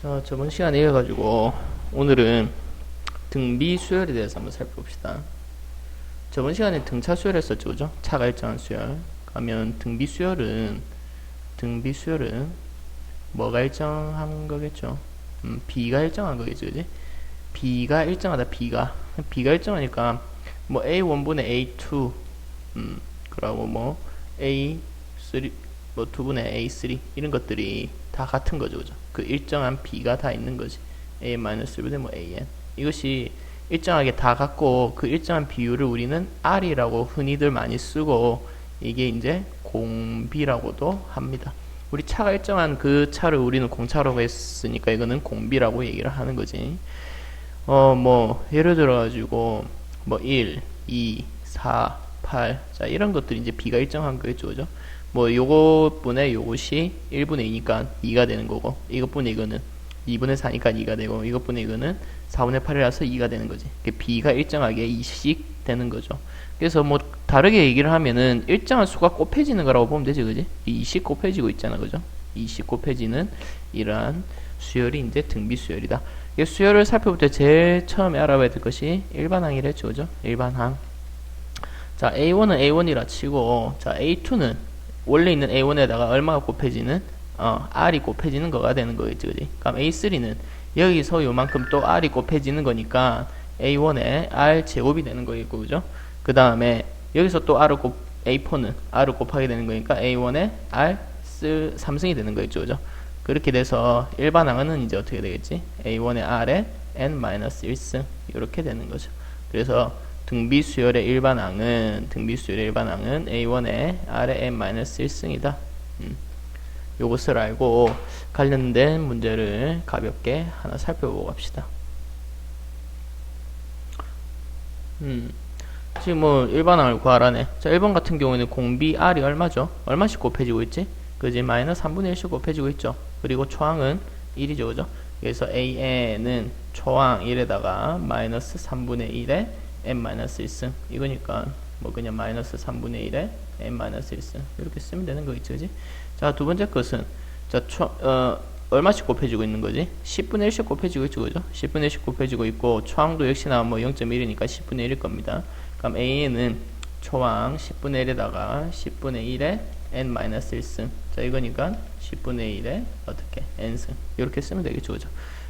자, 저번 시간에 이어가지고 오늘은 등비 수열에 대해서 한번 살펴봅시다. 저번 시간에 등차 수열 했었죠, 그죠? 차가 일정한 수열. 그러면 등비 수열은 등비 수열은 뭐가 일정한 거겠죠? 음, B가 일정한 거겠죠, 그지? B가 일정하다, B가. B가 일정하니까 뭐 A1분의 A2, 음, 그러고 뭐 A3, 뭐 2분의 A3 이런 것들이 다 같은 거죠, 그죠? 그 일정한 B가 다 있는 거지. A-1분의 뭐 AN. 이것이 일정하게 다 같고 그 일정한 비율을 우리는 R이라고 흔히들 많이 쓰고 이게 이제 공비라고도 합니다. 우리 차가 일정한 그 차를 우리는 공차라고 했으니까 이거는 공비라고 얘기를 하는 거지. 어, 뭐, 예를 들어 가지고, 뭐, 1, 2, 4, 8. 자, 이런 것들이 이제 B가 일정한 거겠죠, 그죠? 뭐, 요것분의 요것이 1분의 2니까 2가 되는 거고, 이것분의 이거는 2분의 4니까 2가 되고, 이것분의 이거는 4분의 8이라서 2가 되는 거지. B가 일정하게 2씩 되는 거죠. 그래서 뭐, 다르게 얘기를 하면은 일정한 수가 곱해지는 거라고 보면 되지, 그지? 2씩 곱해지고 있잖아, 그죠? 2씩 곱해지는 이러한 수열이 이제 등비 수열이다. 이 수열을 살펴볼 때 제일 처음에 알아봐야 될 것이 일반항이랬죠, 그죠? 일반항. 자, A1은 A1이라 치고, 자, A2는 원래 있는 A1에다가 얼마가 곱해지는, 어, R이 곱해지는 거가 되는 거겠지, 그지? 그럼 A3는 여기서 요만큼 또 R이 곱해지는 거니까 A1에 R 제곱이 되는 거겠고, 그죠? 그 다음에 여기서 또 R을 곱, A4는 R을 곱하게 되는 거니까 A1에 R 쓸 3승이 되는 거겠죠, 그죠? 그렇게 돼서 일반항은 이제 어떻게 되겠지? A1의 R에 n-1승 이렇게 되는 거죠. 그래서 등비 수열의 일반항은 등비 수열의 일반항은 A1의 R에 n-1승이다. 음. 요것을 알고 관련된 문제를 가볍게 하나 살펴보고 갑시다. 음. 지금 뭐 일반항을 구하라네. 자, 1번 같은 경우에는 공비 R이 얼마죠? 얼마씩 곱해지고 있지? 그지? 마이너스 3분의 1씩 곱해지고 있죠. 그리고 초항은 1이죠. 그죠? 그래서 AN은 초항 1에다가 마이너스 3분의 1에 n-1승 이거니까 뭐 그냥 마이너스 3분의 1에 n-1승 이렇게 쓰면 되는 거겠죠. 그지? 자, 두 번째 것은 자, 초, 어, 얼마씩 곱해지고 있는 거지? 10분의 1씩 곱해지고 있죠. 그죠? 10분의 1씩 곱해지고 있고 초항도 역시나 뭐 0.1이니까 10분의 1일 겁니다. 그럼 AN은 초항 10분의 1에다가 10분의 1에 n-1승 자 이거니까 10분의 1에 어떻게 n승 이렇게 쓰면 되겠죠 그죠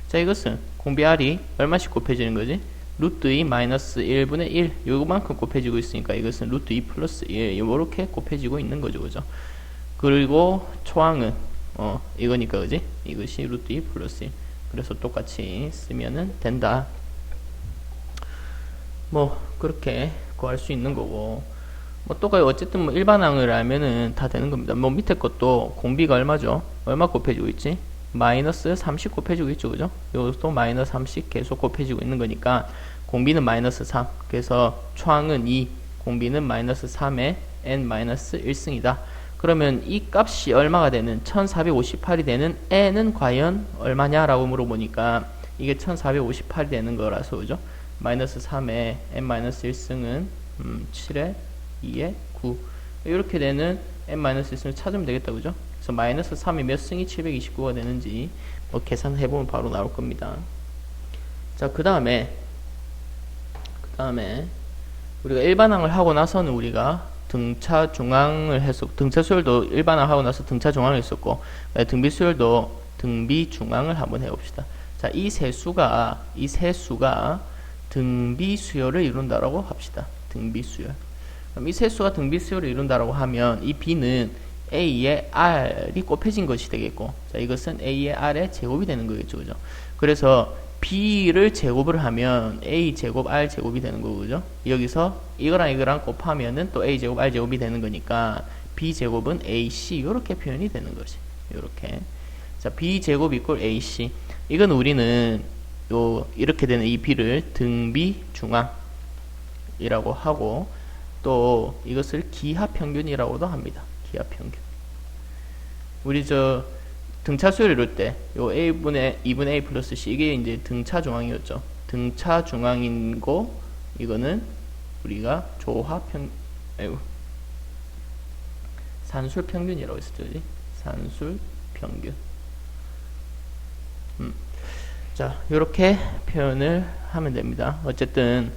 자 이것은 공비 r이 얼마씩 곱해지는 거지 루트 2 마이너스 1분의 1 요만큼 곱해지고 있으니까 이것은 루트 2 플러스 1 요렇게 곱해지고 있는 거죠. 그죠? 그리고 초항은 어 이거니까 그지? 이것이 루트 2 플러스 1 그래서 똑같이 쓰면은 된다. 뭐 그렇게 구할 수 있는 거고. 뭐 똑같이 어쨌든 뭐 일반항을 알면은 다 되는 겁니다. 뭐 밑에 것도 공비가 얼마죠? 얼마 곱해지고 있지? 마이너스 30 곱해지고 있죠, 그죠? 이것도 마이너스 30 계속 곱해지고 있는 거니까 공비는 마이너스 3. 그래서 초항은 2, 공비는 마이너스 3에 n 마이너스 1승이다. 그러면 이 값이 얼마가 되는 1458이 되는 n은 과연 얼마냐 라고 물어보니까 이게 1458이 되는 거라서 그죠? 마이너스 3에 n 마이너스 1승은 음, 7에 2에 9 이렇게 되는 n-1승을 찾으면 되겠다 그죠? 그래서 마이너스 3이 몇 승이 729가 되는지 뭐 계산해보면 바로 나올 겁니다. 자 그 다음에 그 다음에 우리가 일반항을 하고 나서는 우리가 등차 중앙을 해서 등차 수열도 일반항 하고 나서 등차 중앙을 했었고 등비 수열도 등비 중앙을 한번 해봅시다. 자 이 세 수가 이 세 수가 등비 수열을 이룬다라고 합시다. 등비 수열. 그럼 이 세수가 등비 수열을 이룬다라고 하면 이 b는 a의 r이 곱해진 것이 되겠고 자 이것은 a의 r의 제곱이 되는 거겠죠 그죠? 그래서 b를 제곱을 하면 a 제곱 r 제곱이 되는 거고 죠? 여기서 이거랑 이거랑 곱하면은 또 a 제곱 r 제곱이 되는 거니까 b 제곱은 ac 이렇게 표현이 되는 거지 이렇게. 자 b 제곱 이꼴 ac 이건 우리는 요 이렇게 되는 이 b를 등비 중앙이라고 하고 또 이것을 기하평균이라고도 합니다. 기하 평균. 우리 저 등차 수열 이룰 때 요 a분의 2분의 a 플러스 c 이게 이제 등차 중앙이었죠. 등차 중앙인고 이거는 우리가 조화평 아이고 산술 평균이라고 했었죠. 산술 평균. 음. 자, 이렇게 표현을 하면 됩니다. 어쨌든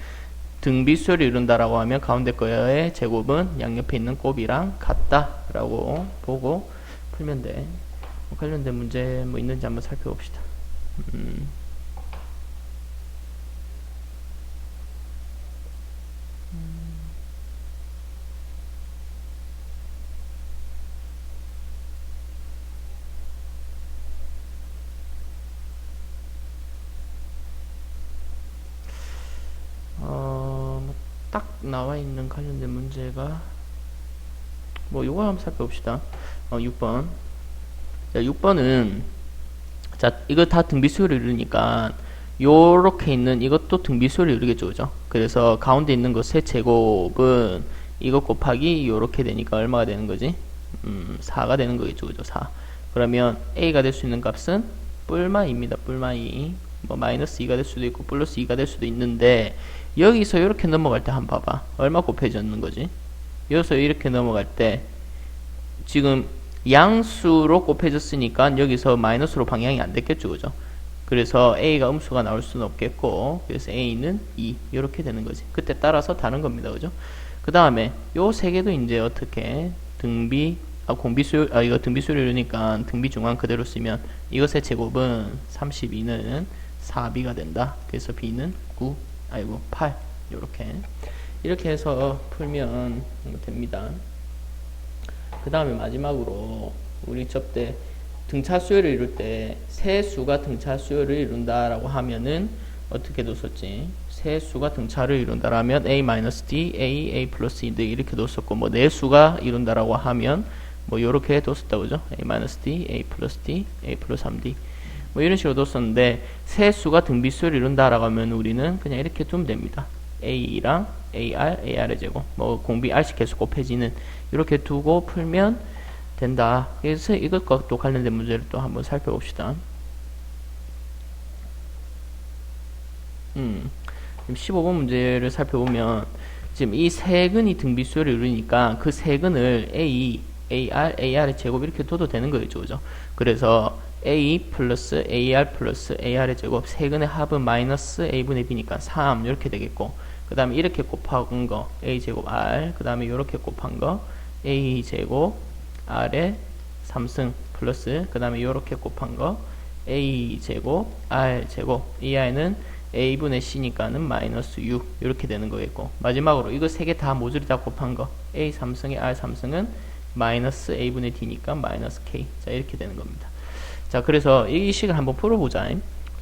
등비수열을 이룬다라고 하면 가운데 거의 제곱은 양옆에 있는 곱이랑 같다 라고 보고 풀면 돼. 뭐 관련된 문제 뭐 있는지 한번 살펴봅시다. 음. 어, 뭐딱 나와 있는 관련된 문제가 뭐 요거 한번 살펴봅시다. 어, 6번. 자, 6번은 자, 이거 다 등비수열을 이루니까 요렇게 있는 이것도 등비수열을 이루겠죠. 그죠? 그래서 가운데 있는 거세 제곱은 이거 곱하기 요렇게 되니까 얼마가 되는 거지? 음, 4가 되는 거겠죠. 그죠? 4. 그러면 a가 될 수 있는 값은 뿔마입니다. 뿔마2. 뭐 마이너스 2가 될 수도 있고 플러스 2가 될 수도 있는데 여기서 이렇게 넘어갈 때 한번 봐봐. 얼마 곱해졌는 거지? 여기서 이렇게 넘어갈 때 지금 양수로 곱해졌으니까 여기서 마이너스로 방향이 안 됐겠죠. 그죠? 그래서 a가 음수가 나올 수는 없겠고 그래서 a는 2 이렇게 되는 거지. 그때 따라서 다른 겁니다. 그죠? 그 다음에 요 세 개도 이제 어떻게 등비 아 공비수 아 이거 등비수열이니까 등비 중앙 그대로 쓰면 이것의 제곱은 32는 4b가 된다. 그래서 b는 9 아이고 8 이렇게 이렇게 해서 풀면 됩니다. 그 다음에 마지막으로 우리 접대 등차 수열을 이룰 때 세 수가 등차 수열을 이룬다라고 하면은 어떻게 뒀었지? 세 수가 등차를 이룬다라면 a-d, a, a 플러스 2 이렇게 뒀었고 뭐 네 수가 이룬다라고 하면 뭐 요렇게 뒀었다 그죠? a-d, a 플러스 d, a 플러스 3d 뭐 이런 식으로 뒀었는데 세 수가 등비 수를 이룬다라고 하면 우리는 그냥 이렇게 두면 됩니다. A랑 ar, ar의 제곱 뭐 공비 r씩 계속 곱해지는 이렇게 두고 풀면 된다. 그래서 이것과 또 관련된 문제를 또 한번 살펴봅시다. 음, 지금 15번 문제를 살펴보면 지금 이 세근이 등비수열을 이루니까 그 세근을 a, ar, ar의 제곱 이렇게 둬도 되는 거겠죠, 그죠? 그래서 a 플러스 ar 플러스 ar의 제곱 세근의 합은 마이너스 a분의 b니까 3 이렇게 되겠고 그 다음에 이렇게 곱한 거 a 제곱 r 그 다음에 이렇게 곱한 거 a 제곱 r의 3승 플러스 그 다음에 이렇게 곱한 거 a 제곱 r 제곱. 이 i는 a분의 c니까는 마이너스 6 이렇게 되는 거겠고. 마지막으로 이거 세 개 다 모조리 다 곱한 거. A 3승에 r 3승은 마이너스 a분의 d니까 마이너스 k. 자 이렇게 되는 겁니다. 자 그래서 이 식을 한번 풀어보자.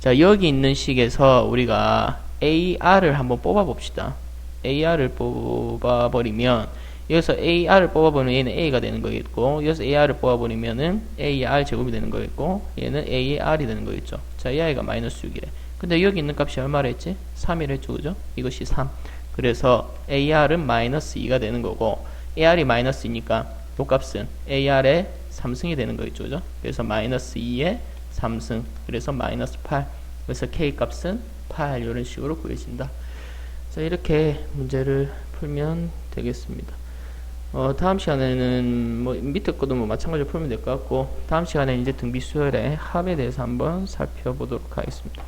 자 여기 있는 식에서 우리가 ar을 한번 뽑아 봅시다. Ar을 뽑아버리면 여기서 ar을 뽑아버리면 얘는 a가 되는 거겠고 여기서 ar을 뽑아버리면은 ar 제곱이 되는 거겠고 얘는 ar이 되는 거겠죠. 자 이 아이가 마이너스 6이래. 근데 여기 있는 값이 얼마를 했지? 3이라 했죠. 그죠? 이것이 3 그래서 ar은 마이너스 2가 되는 거고 ar이 마이너스 2니까 요 값은 ar의 3승이 되는 거겠죠. 그죠? 그래서 마이너스 2의 3승. 그래서 마이너스 8 그래서 k 값은 8 이런 식으로 구해진다 자 이렇게 문제를 풀면 되겠습니다 어, 다음 시간에는 뭐 밑에 것도 뭐 마찬가지로 풀면 될 것 같고 다음 시간에 이제 등비 수열의 합에 대해서 한번 살펴보도록 하겠습니다.